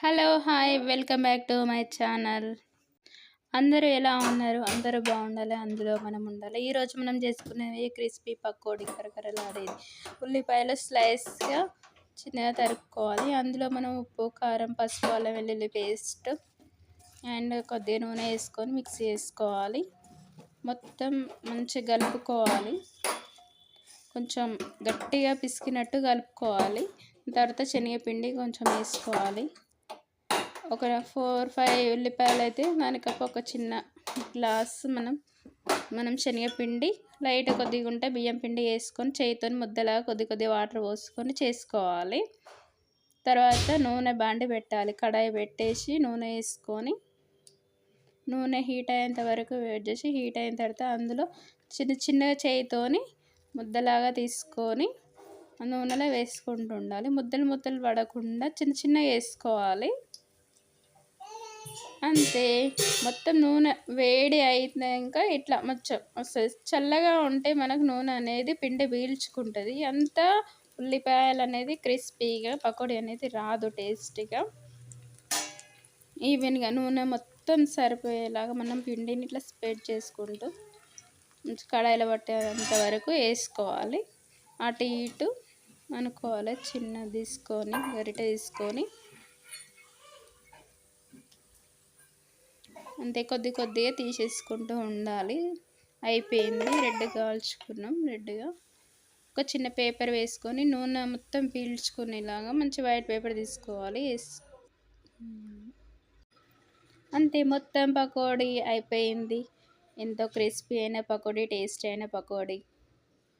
Hello hi welcome back to my channel అందరూ ఎలా ఉన్నారు? అందరూ బాగుండాలి అందులో మనం ఉండాలి. ఈరోజు మనం చేసుకునేవి క్రిస్పీ పకోడీ కరకరలాడేది. ఉల్లిపాయలు స్లైస్గా చిన్నగా తరుక్కోవాలి. అందులో మనం ఉప్పు కారం పసుపు అల్లం వెల్లుల్లి పేస్ట్ అండ్ కొద్దిగా నూనె వేసుకొని మిక్స్ చేసుకోవాలి. మొత్తం మంచిగా కలుపుకోవాలి. కొంచెం గట్టిగా పిసికినట్టు కలుపుకోవాలి. తర్వాత శనగపిండి కొంచెం వేసుకోవాలి. ఒక ఫోర్ ఫైవ్ ఉల్లిపాయలు అయితే దానికప్పు ఒక చిన్న గ్లాస్ మనం మనం శనగపిండి లైట్ కొద్దిగా ఉంటే బియ్యం పిండి వేసుకొని చేయితో ముద్దలాగా కొద్ది కొద్ది వాటర్ పోసుకొని చేసుకోవాలి. తర్వాత నూనె బాండి పెట్టాలి. కడాయి పెట్టేసి నూనె వేసుకొని నూనె హీట్ అయ్యేంత వరకు వెయిట్ చేసి హీట్ అయిన తర్వాత అందులో చిన్న చిన్నగా చేయితోని ముద్దలాగా తీసుకొని నూనెలో వేసుకుంటూ ఉండాలి. ముద్దలు ముద్దలు పడకుండా చిన్న చిన్నగా వేసుకోవాలి. అంతే. మొత్తం నూనె వేడి అయినాక ఇట్లా మొత్తం వస్తుంది చల్లగా ఉంటే మనకు నూనె అనేది పిండి పీల్చుకుంటుంది. అంతా ఉల్లిపాయలు అనేది క్రిస్పీగా పకోడీ అనేది రాదు టేస్టీగా. ఈవెన్గా నూనె మొత్తం సరిపోయేలాగా మనం పిండిని ఇట్లా స్ప్రెడ్ చేసుకుంటూ కడాయిలో పట్టేంత వరకు వేసుకోవాలి. అటు ఇటు అనుకోవాలి చిన్న తీసుకొని గరిట తీసుకొని. అంతే కొద్ది కొద్దిగా తీసేసుకుంటూ ఉండాలి. అయిపోయింది. రెడ్ కాల్చుకున్నాం. రెడ్గా ఒక చిన్న పేపర్ వేసుకొని నూనె మొత్తం పీల్చుకునేలాగా మంచి వైట్ పేపర్ తీసుకోవాలి. అంతే మొత్తం పకోడీ అయిపోయింది. ఎంతో క్రిస్పీ అయిన పకోడీ టేస్టీ అయిన పకోడీ.